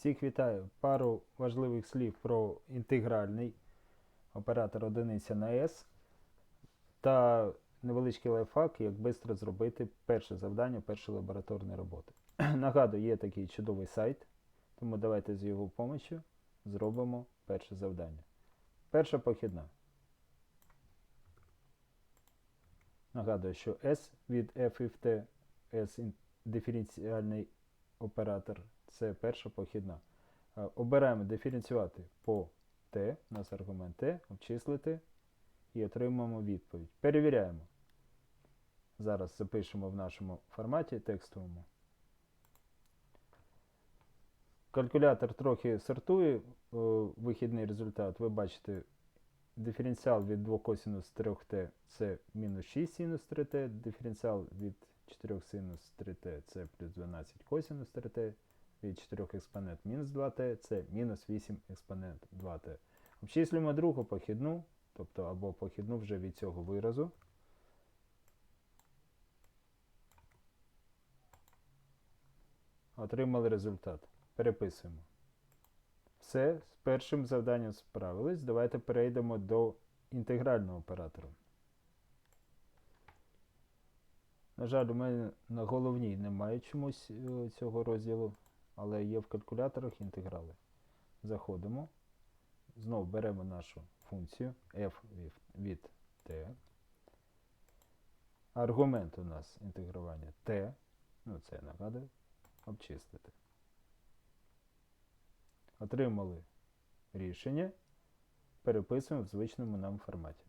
Всіх вітаю. Пару важливих слів про інтегральний оператор одиниця на S та невеличкий лайфхак, як швидко зробити перше завдання, першої лабораторної роботи. Нагадую, є такий чудовий сайт, тому давайте з його допомогою зробимо перше завдання. Перша похідна. Нагадую, що S від F і S диференціальний оператор це перша похідна. Е, Обираємо диференціювати по t, у нас аргумент t, обчислити і отримаємо відповідь. Перевіряємо. Зараз запишемо в нашому форматі текстовому. Калькулятор трохи сортує о, вихідний результат. Ви бачите, диференціал від 2 косинус 3t це мінус 6 синус 3t, диференціал від 4 синус 3t це плюс 12 косинус 3t, від 4 експонент мінус 2t це мінус 8 експонент 2t. Обчислюємо другу похідну, тобто або похідну вже від цього виразу. Отримали результат. Переписуємо. Все, з першим завданням справились. Давайте перейдемо до інтегрального оператора. На жаль, у мене на головній немає чомусь е, цього розділу, але є в калькуляторах інтеграли. Заходимо. Знову беремо нашу функцію f від- t. Аргумент у нас інтегрування t. Ну, це я нагадую. Обчислити. Отримали рішення. Переписуємо в звичному нам форматі.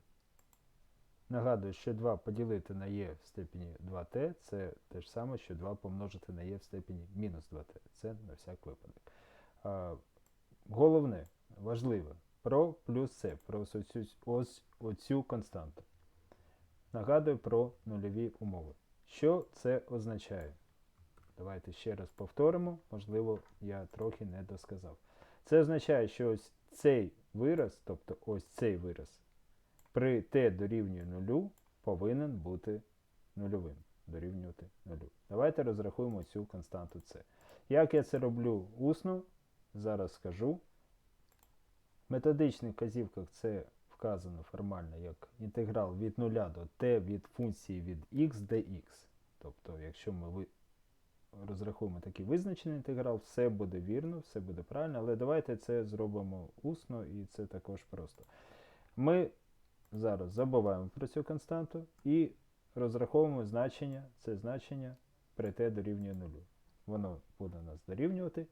Нагадую, що 2 поділити на e в степені 2t це те ж саме, що 2 помножити на e в степені мінус 2t. Це на всяк випадок. А, головне, важливе, про плюс c, про оцю, ось оцю константу. Нагадую про нульові умови. Що це означає? Давайте ще раз повторимо, можливо, я трохи не досказав. Це означає, що ось цей вираз, тобто ось цей вираз, при t дорівнює нулю повинен бути нульовим. Дорівнювати нулю. Давайте розрахуємо цю константу c. Як я це роблю усно, зараз скажу. В методичних вказівках це вказано формально як інтеграл від 0 до t від функції від x dx. Тобто, якщо ми розрахуємо такий визначений інтеграл, все буде вірно, все буде правильно, але давайте це зробимо усно і це також просто. Ми зараз забуваємо про цю константу і розраховуємо значення, це значення при t дорівнює 0. Воно буде нас дорівнювати.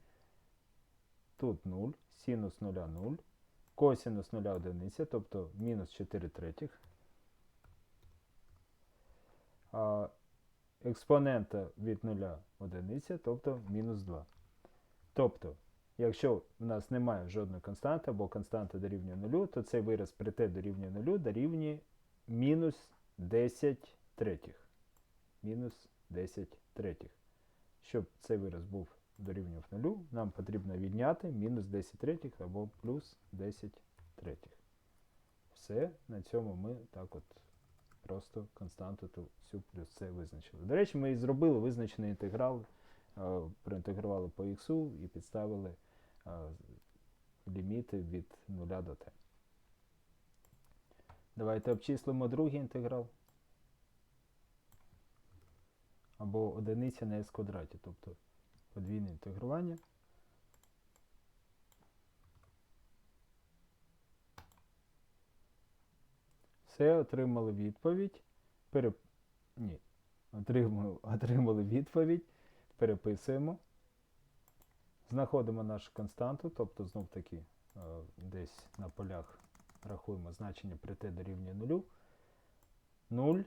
Тут 0, синус 0 0, косинус 0 одиниця, тобто мінус 4 третіх. Експонента від 0 одиниця, тобто мінус 2. Тобто, якщо в нас немає жодної константи, або константа дорівнює 0, то цей вираз при t дорівнює 0 дорівнює мінус 10 третіх. Мінус 10 третіх. Щоб цей вираз був дорівнював 0, нам потрібно відняти мінус 10 третіх або плюс 10 третіх. Все, на цьому ми так от просто константу ту всю плюс це визначили. До речі, ми і зробили визначений інтеграл, е, проінтегрували по х і підставили е, ліміти від 0 до t. Давайте обчислимо другий інтеграл. Або одиниця на s квадраті, тобто подвійне інтегрування. Все, отримали відповідь. Пере... Ні. Отримали, отримали відповідь. Переписуємо. Знаходимо нашу константу, тобто знов таки е, десь на полях рахуємо значення при t дорівнює 0. 0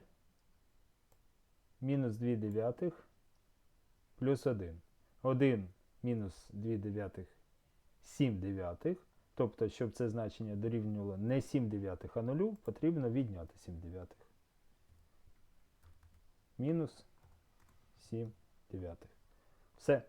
мінус 2 дев'ятих плюс 1. 1 мінус 2 дев'ятих 7 дев'ятих. Тобто, щоб це значення дорівнювало не 7 дев'ятих, а 0, потрібно відняти 7 дев'ятих. Мінус 7 дев'ятих. Все.